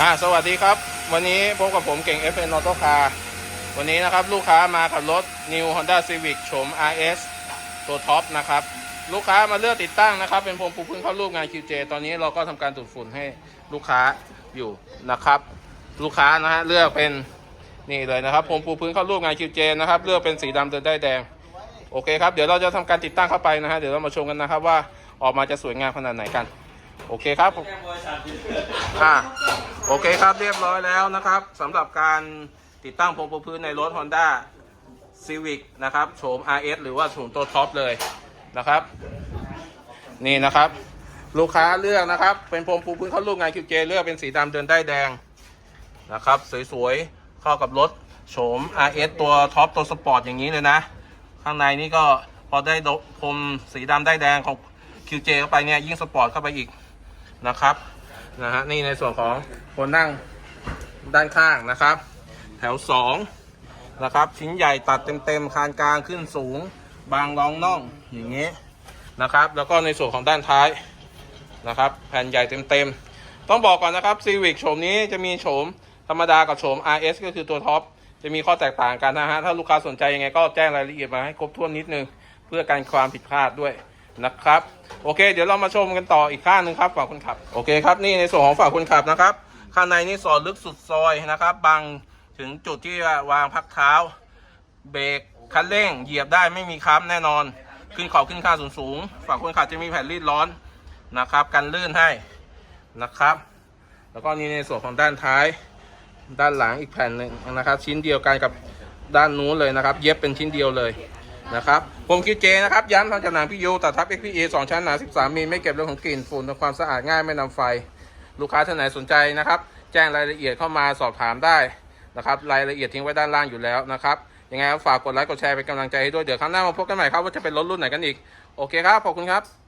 อ่าสวัสดีครับ วันนี้พบกับผมเก่ง FN Auto Car วันนี้นะครับลูกค้ามากับรถ New Honda Civic โฉม RS ตัวท็อปนะครับ ลูกค้ามาเลือกติดตั้งนะครับ เป็นพรมปูพื้นเข้ารูปงาน QJ ตอนนี้เราก็ทำการดูดฝุ่นให้ลูกค้าอยู่นะครับ ลูกค้านะฮะเลือกเป็นนี่เลยนะครับพรมปูพื้นเข้ารูปงาน QJ นะครับ เลือกเป็นสีดำเดินได้แดง โอเคครับ เดี๋ยวเราจะทำการติดตั้งเข้าไปนะฮะเดี๋ยวเรามาชมกันนะครับว่าออกมาจะสวยงามขนาดไหนกัน โอเคครับอ่าโอเคครับเรียบร้อยแล้วนะครับสำหรับการติดตั้งพรมปูพื้นในรถ Honda Civic นะครับโฉม RS หรือว่าโฉมตัวท็อปเลยนะครับ นี่นะครับ ลูกค้าเลือกนะครับ เป็นพรมปูพื้นเข้ารูปงาน QJ เลือกเป็นสีดำเดินได้แดงนะครับสวยๆเข้ากับรถโฉม RS ตัวท็อปตัวสปอร์ตอย่างนี้เลยนะ ข้างในนี่ก็พอได้พรมสีดำได้แดงของ QJ เข้าไปเนี่ยยิ่งสปอร์ตเข้าไปอีกนะครับนะฮะนี่ในส่วนของคนนั่งด้านข้างนะครับ แถวสองนะครับชิ้นใหญ่ตัดเต็มๆคานกลางขึ้นสูง บางรองน่องอย่างนี้นะครับแล้วก็ในส่วนของด้านท้ายนะครับแผ่นใหญ่เต็มๆ ต้องบอกก่อนนะครับ Civic โฉมนี้จะมีโฉมธรรมดากับโฉม RS ก็คือตัวท็อปจะมีข้อแตกต่างกันนะฮะถ้าลูกค้าสนใจยังไงก็แจ้งรายละเอียดมาให้ครบถ้วนนิดนึง เพื่อการความผิดพลาดด้วย นะครับ โอเค เดี๋ยวเรามาชมกันต่ออีกข้างหนึ่งครับฝั่งคนขับ โอเคครับนี่ในส่วนของฝั่งคนขับนะครับ ข้างในนี่สอดลึกสุดซอยนะครับบังถึงจุดที่วางพักเท้า เบรกคันเร่ง เหยียบได้ไม่มีค้ำแน่นอน ขึ้นขอบขึ้นข้าสูงสูงฝั่งคนขับจะมีแผ่นรีดร้อนนะครับ กันลื่นให้นะครับ แล้วก็นี่ในส่วนของด้านท้าย ด้านหลังอีกแผ่นหนึ่งนะครับ ชิ้นเดียวกันกับด้านนู้นเลยนะครับ เย็บเป็นชิ้นเดียวเลย นะครับผมคิวเจนะครับ ย้ำทางจำหน่ายพี่ยูตัดทับ XPA 2 ชั้นหนา 13มิลไม่เก็บเรื่องของกลิ่นฝุ่นทำความสะอาดง่ายไม่นำไฟ ลูกค้าท่านไหนสนใจนะครับ แจ้งรายละเอียดเข้ามาสอบถามได้นะครับรายละเอียดทิ้งไว้ด้านล่างอยู่แล้วนะครับยังไงฝากกดไลค์กดแชร์เป็นกำลังใจให้ด้วยเดี๋ยวครั้งหน้ามาพบกันใหม่ครับว่าจะเป็นรถรุ่นไหนกันอีกโอเคครับขอบคุณครับ